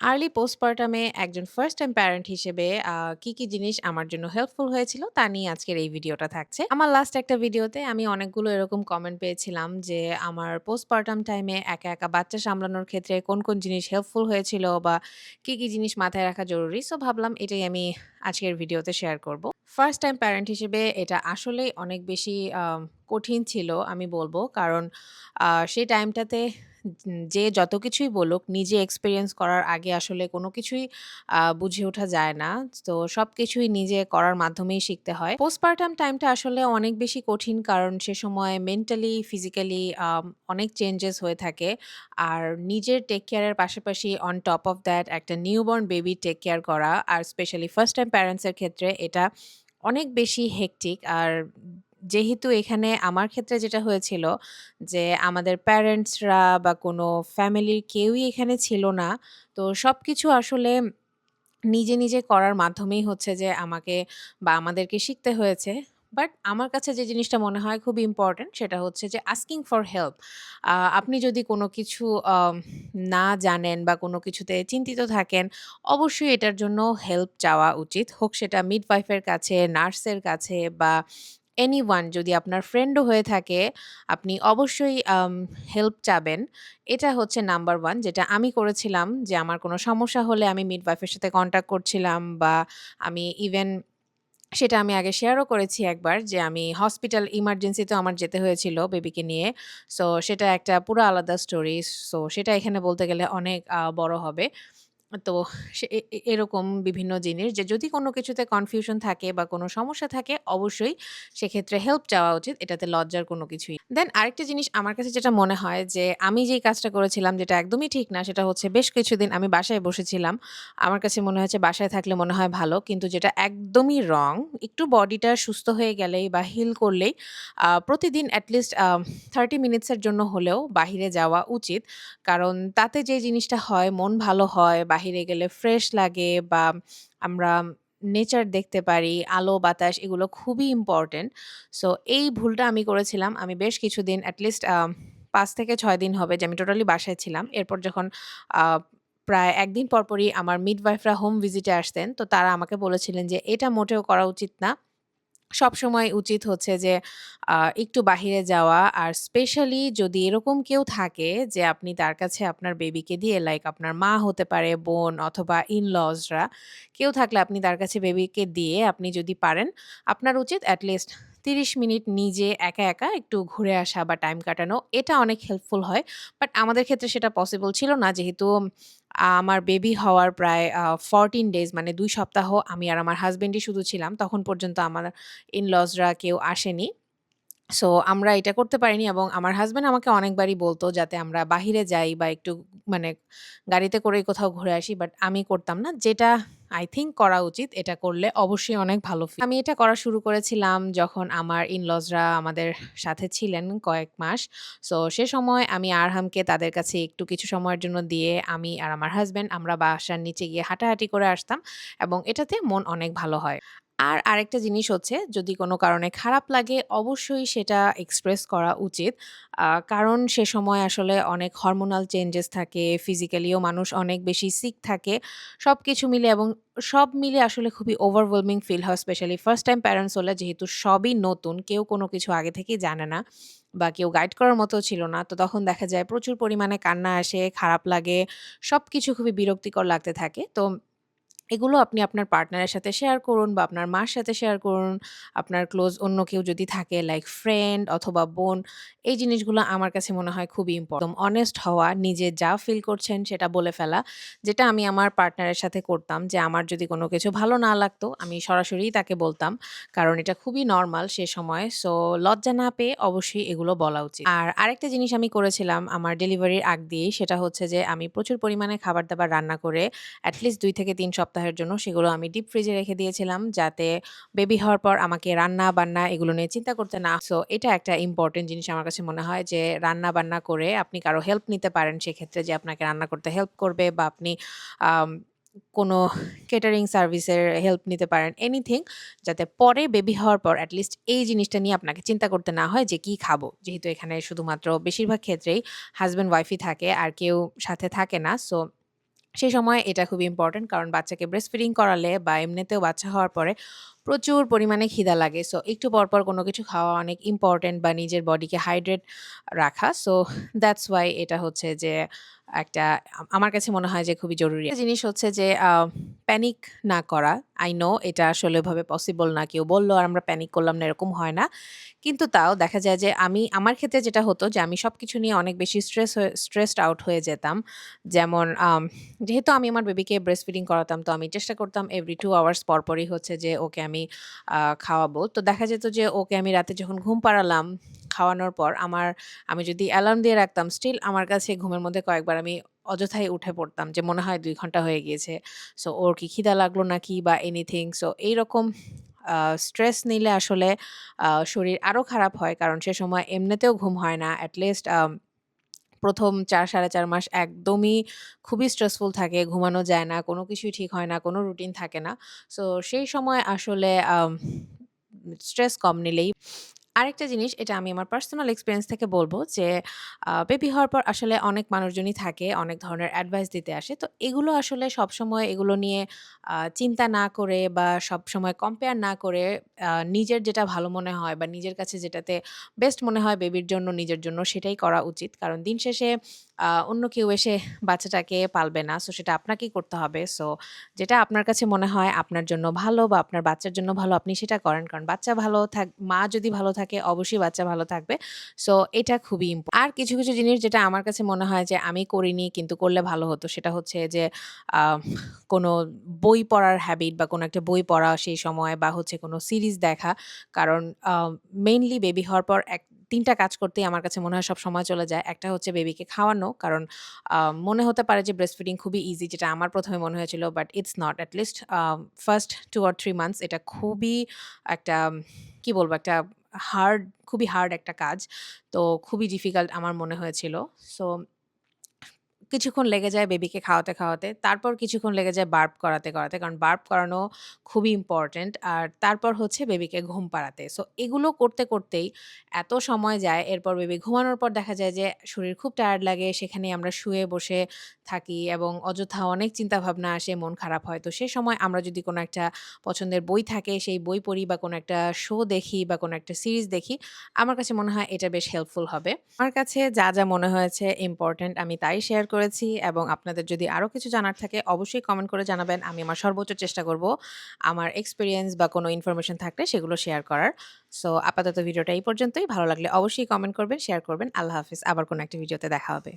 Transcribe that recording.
Early পোস্টপার্টামে একজন first time parent হিসেবে কি, কি জিনিস আমার জন্য হেল্পফুল হয়েছিল তা নিয়ে আজকের এই ভিডিওটা থাকছে। আমার লাস্ট একটা ভিডিওতে আমি অনেকগুলো এরকম কমেন্ট পেয়েছিলাম যে আমার পোস্টপার্টাম টাইমে একা, একা বাচ্চা সামলানোর ক্ষেত্রে কোন, কোন জিনিস হেল্পফুল হয়েছিল বা কি, কি জিনিস মাথায় রাখা জরুরি। সো ভাবলাম এটাই আমি আজকের ভিডিওতে শেয়ার করব। ফার্স্ট টাইম প্যারেন্ট হিসেবে এটা আসলেই অনেক বেশি কঠিন ছিল আমি বলব কারণ সেই টাইমটাতে যে যত কিছুই বলুক নিজে এক্সপেরিয়েন্স করার আগে আসলে কোনো কিছুই বুঝে ওঠা যায় না। তো সবকিছুই নিজে করার মাধ্যমেই শিখতে হয়। পোস্টপার্টাম টাইমটা আসলে অনেক বেশি কঠিন কারণ সে সময় মেন্টালি, ফিজিক্যালি অনেক চেঞ্জেস হয়ে থাকে। আর নিজের টেক কেয়ারের পাশাপাশি অন টপ অফ দ্যাট একটা নিউবর্ন বেবি টেক কেয়ার করা আর স্পেশালি ফার্স্ট টাইম প্যারেন্টস এর ক্ষেত্রে এটা অনেক বেশি হেক্টিক আর যেহেতু এখানে আমার ক্ষেত্রে যেটা হয়েছিল যে আমাদের প্যারেন্টসরা বা কোনো ফ্যামিলির কেউই এখানে ছিল না। তো সবকিছু আসলে নিজে, নিজে করার মাধ্যমেই হচ্ছে যে আমাকে বা আমাদেরকে শিখতে হয়েছে। বাট আমার কাছে যে জিনিসটা মনে হয় খুব ইম্পোর্টেন্ট সেটা হচ্ছে যে আস্কিং ফর হেল্প। আপনি যদি কোনো কিছু না জানেন বা কোনো কিছুতে চিন্তিত থাকেন, অবশ্যই এটার জন্য হেল্প চাওয়া উচিত। হোক সেটা মিডওয়াইফ এর কাছে, নার্সের কাছে বা এনিওয়ান যদি আপনার ফ্রেন্ডও হয়ে থাকে, আপনি অবশ্যই হেল্প চাবেন। এটা হচ্ছে নাম্বার ওয়ান যেটা আমি করেছিলাম যে আমার কোনো সমস্যা হলে আমি মিডওয়াইফ এর সাথে কনট্যাক্ট করছিলাম বা আমি ইভেন সেটা আমি আগে শেয়ারও করেছি একবার যে আমি হসপিটাল ইমার্জেন্সিতেও আমার যেতে হয়েছিল বেবিকে নিয়ে। সো সেটা একটা পুরা আলাদা স্টোরি। সো সেটা এখানে বলতে গেলে অনেক বড় হবে। তো সে এরকম বিভিন্ন জিনিস যে যদি কোনো কিছুতে কনফিউশন থাকে বা কোনো সমস্যা থাকে অবশ্যই সেক্ষেত্রে হেল্প চাওয়া উচিত। এটাতে লজ্জার কোনো কিছুই দেন আরেকটা জিনিস আমার কাছে যেটা মনে হয় যে আমি যেই কাজটা করেছিলাম যেটা একদমই ঠিক না সেটা হচ্ছে বেশ কিছুদিন আমি বাসায় বসেছিলাম। আমার কাছে মনে হয়েছে বাসায় থাকলে মনে হয় ভালো। কিন্তু যেটা একদমই রং একটু বডিটা সুস্থ হয়ে গেলেই বা হিল করলেই প্রতিদিন এট লিস্ট আ 30 মিনিটস এর জন্য হলেও বাহিরে যাওয়া উচিত। কারণ তাতে যে জিনিসটা হয় মন ভালো হয়, বাহিরে গেলে ফ্রেশ লাগে বা আমরা নেচার দেখতে পারি, আলো বাতাস এগুলো খুবই ইম্পর্টেন্ট সো এই ভুলটা আমি করেছিলাম। আমি বেশ কিছুদিন অ্যাটলিস্ট পাঁচ আ ৫ থেকে ছয় দিন হবে যে আমি টোটালি বাসায় ছিলাম। এরপর যখন প্রায় একদিন পরপরই আমার মিড ওয়াইফরা হোম ভিজিটে আসতেন। তো তারা আমাকে বলেছিলেন যে, "এটা মোটেও করা উচিত না। সবসময় উচিত হচ্ছে যে একটু বাহিরে যাওয়া। আর স্পেশালি যদি এরকম কেউ থাকে যে আপনি তার কাছে আপনার বেবিকে দিয়ে লাইক আপনার মা হতে পারে, বোন অথবা ইন লজরা কেউ থাকলে আপনি তার কাছে বেবিকে দিয়ে আপনি যদি পারেন আপনার উচিত এট ৩০ মিনিট নিজে একা, একা একটু ঘুরে আসা বা টাইম কাটানো। এটা অনেক হেল্পফুল হয়। বাট আমাদের ক্ষেত্রে সেটা পসিবল ছিল না যেহেতু আমার বেবি হওয়ার প্রায় ফরটিন ডেজ মানে দুই সপ্তাহ আমি আর আমার হাজব্যান্ডই শুধু ছিলাম। তখন পর্যন্ত আমার in-laws কেউ আসেনি। সো আমরা এটা করতে পারিনি এবং আমার হাসব্যান্ড আমাকে অনেকবারই বলতো যাতে আমরা বাহিরে যাই বা একটু মানে গাড়িতে করেই কোথাও ঘুরে আসি। বাট আমি করতাম না। যেটা আই থিংক করা উচিত। এটা করলে অবশ্যই অনেক ভালো আমি এটা করা শুরু করেছিলাম যখন আমার in-laws আমাদের সাথে ছিলেন কয়েক মাস। সো সে সময় আমি আরহামকে তাদের কাছে একটু কিছু সময়ের জন্য দিয়ে আমি আর আমার হাজব্যান্ড আমরা বাসার নিচে গিয়ে হাঁটাহাঁটি করে আসতাম এবং এটাতে মন অনেক ভালো হয়। আর আরেকটা জিনিস হচ্ছে যদি কোনো কারণে খারাপ লাগে অবশ্যই সেটা এক্সপ্রেস করা উচিত। কারণ সে সময় আসলে অনেক হরমোনাল চেঞ্জেস থাকে, ফিজিক্যালিও মানুষ অনেক বেশি সিক থাকে। সব কিছু মিলে এবং সব মিলে আসলে খুবই ওভারওয়েলমিং ফিল হয় স্পেশালি ফার্স্ট টাইম প্যারেন্টস হলে যেহেতু সবই নতুন, কেউ কোনো কিছু আগে থেকেই জানে না বা কেউ গাইড করার মতো ছিল না। তো তখন দেখা যায় প্রচুর পরিমাণে কান্না আসে, খারাপ লাগে, সব কিছু খুবই বিরক্তিকর লাগতে থাকে। তো এগুলো আপনি আপনার পার্টনারের সাথে শেয়ার করুন বা আপনার মার সাথে শেয়ার করুন। আপনার ক্লোজ অন্য কেউ যদি থাকে লাইক ফ্রেন্ড অথবা বোন। এই জিনিসগুলো আমার কাছে মনে হয় খুবই ইম্পোর্ট একদম অনেস্ট হওয়া, নিজে যা ফিল করছেন সেটা বলে ফেলা। যেটা আমি আমার পার্টনারের সাথে করতাম যে আমার যদি কোনো কিছু ভালো না লাগতো আমি সরাসরিই তাকে বলতাম। কারণ এটা খুবই নর্মাল সে সময়। সো লজ্জা না পেয়ে অবশ্যই এগুলো বলা উচিত। আর আরেকটা জিনিস আমি করেছিলাম আমার ডেলিভারির আগ দিয়েই সেটা হচ্ছে যে আমি প্রচুর পরিমাণে খাবার-দাবার রান্না করে এট লিস্ট ২ থেকে ৩ সপ্তাহের জন্য সেগুলো আমি ডিপ ফ্রিজে রেখে দিয়েছিলাম যাতে বেবি হওয়ার পর আমাকে রান্না-বান্না এগুলো নিয়ে চিন্তা করতে না সো এটা একটা ইম্পর্টেন্ট জিনিস আমার কাছে মনে হয় যে রান্না-বান্না করে আপনি কারও হেল্প নিতে পারেন সেক্ষেত্রে যে আপনাকে রান্না করতে হেল্প করবে বা আপনি কোনো কেটারিং সার্ভিসের হেল্প নিতে পারেন। এনিথিং যাতে পরে বেবি হওয়ার পর এট লিস্ট এই জিনিসটা নিয়ে আপনাকে চিন্তা করতে না হয় যে কি খাব? যেহেতু এখানে শুধুমাত্র বেশিরভাগ ক্ষেত্রেই হাজব্যান্ড ওয়াইফই থাকে আর কেউ সাথে থাকে না। সো সেই সময় এটা খুব ইম্পর্টেন্ট কারণ বাচ্চাকে ব্রেস্ট ফিডিং করালে বা এমনিতেও বাচ্চা হওয়ার পরে প্রচুর পরিমাণে খিদা লাগে। সো একটু পরপর কোনো কিছু খাওয়া অনেক ইম্পোর্টেন্ট বা নিজের বডিকে হাইড্রেট রাখা। সো দ্যাটস ওয়াই এটা হচ্ছে যে একটা, আমার কাছে মনে হয় যে খুবই জরুরি। জিনিস হচ্ছে যে প্যানিক না করা। আই নো এটা আসলে ওভাবে পসিবল না। কেউ বলল, আর আমরা প্যানিক করলাম না, এরকম হয় না। কিন্তু তাও দেখা যায় যে আমি, আমার ক্ষেত্রে যেটা হতো যে আমি সব কিছু নিয়ে অনেক বেশি স্ট্রেস হয়ে স্ট্রেসড আউট হয়ে যেতাম। যেমন যেহেতু আমি আমার বেবিকে ব্রেস্ট ফিডিং করাতাম, তো আমি চেষ্টা করতাম এভরি টু আওয়ার্স পরপরই হচ্ছে যে ওকে আমি আ খাওয়াবো। তো দেখা যেত যে ওকে আমি রাতে যখন ঘুম পাড়ালাম, খাওয়ানোর পর আমার আমি যদি অ্যালার্ম দিয়ে রাখতাম স্টিল আমার কাছে ঘুমের মধ্যে কয়েকবার আমি অযথাই উঠে পড়তাম যে মনে হয় দুই ঘণ্টা হয়ে গিয়েছে। সো ওর কি খিদা লাগল নাকি বা এনিথিং। সো এইরকম স্ট্রেস নিলে আসলে শরীর আরও খারাপ হয়। কারণ সে সময় এমনিতেও ঘুম হয় না। এট ১ম ৪ সাড়ে চার মাস একদমই খুবই স্ট্রেসফুল থাকে। ঘুমানো যায় না। কোনো কিছুই ঠিক হয় না। কোনো রুটিন থাকে না। সো সেই সময় আসলে স্ট্রেস কম নিলেই আরেকটা জিনিস এটা আমি আমার পার্সোনাল এক্সপিরিয়েন্স থেকে বলব যে বেবি হওয়ার পর আসলে অনেক মানুষজনই থাকে, অনেক ধরনের অ্যাডভাইস দিতে আসে। তো এগুলো আসলে সবসময় এগুলো নিয়ে চিন্তা না করে বা সবসময় কম্পেয়ার না করে নিজের যেটা ভালো মনে হয় বা নিজের কাছে যেটাতে বেস্ট মনে হয় বেবির জন্য, নিজের জন্য সেটাই করা উচিত। কারণ দিন শেষে অন্য কেউ এসে বাচ্চাটাকে পালবে না। সো সেটা আপনাকেই করতে হবে। সো যেটা আপনার কাছে মনে হয় আপনার জন্য ভালো বা আপনার বাচ্চার জন্য ভালো আপনি সেটা করেন। কারণ বাচ্চা ভালো থাক মা যদি ভালো থাকে অবশ্যই বাচ্চা ভালো থাকবে। সো এটা খুবই ইম্প আর কিছু, কিছু জিনিস যেটা আমার কাছে মনে হয় যে আমি করিনি কিন্তু করলে ভালো হতো সেটা হচ্ছে যে কোনো বই পড়ার হ্যাবিট বা কোনো একটা বই পড়া সেই সময় বা হচ্ছে কোনো সিরিজ দেখা। কারণ মেইনলি বেবি হওয়ার পর এক ৩ টা কাজ করতেই আমার কাছে মনে হয় সব সময় চলে যায়। একটা হচ্ছে বেবিকে খাওয়ানো। কারণ মনে হতে পারে যে ব্রেস্ট ফিডিং খুবই ইজি যেটা আমার প্রথমে মনে হয়েছিল। But it's not. At least first two or three months এটা খুবই একটা কি বলব একটা হার্ড খুবই হার্ড একটা কাজ। তো খুবই ডিফিকাল্ট আমার মনে হয়েছিল। সো কিছুক্ষণ লেগে যায় বেবিকে খাওয়াতে, খাওয়াতে। তারপর কিছুক্ষণ লেগে যায় বার্প করাতে, করাতে। কারণ বার্প করানো খুবই ইম্পোর্টেন্ট। আর তারপর হচ্ছে বেবিকে ঘুম পাড়াতে। সো এগুলো করতে, করতেই এত সময় যায়। এরপর বেবি ঘুমানোর পর দেখা যায় যে শরীর খুব টায়ার্ড লাগে। সেখানে আমরা শুয়ে বসে থাকি এবং অযথা অনেক চিন্তাভাবনা আসে, মন খারাপ হয়। তো সে সময় আমরা যদি কোনো একটা পছন্দের বই থাকে, সেই বই পড়ি বা কোনো একটা শো দেখি বা কোনো একটা সিরিজ দেখি, আমার কাছে মনে হয় এটা বেশ হেল্পফুল হবে। আমার কাছে যা, যা মনে হয়েছে ইম্পোর্টেন্ট আমি তাই শেয়ার করেছি এবং আপনাদের যদি আরও কিছু জানার থাকে অবশ্যই কমেন্ট করে জানাবেন। আমি আমার সর্বোচ্চ চেষ্টা করব আমার এক্সপিরিয়েন্স বা কোনো ইনফরমেশন থাকলে সেগুলো শেয়ার করার। সো আপাতত ভিডিওটা এই পর্যন্তই। ভালো লাগলে অবশ্যই কমেন্ট করবেন, শেয়ার করবেন। আল্লাহ হাফিজ। আবার কোনো একটা ভিডিওতে দেখা হবে।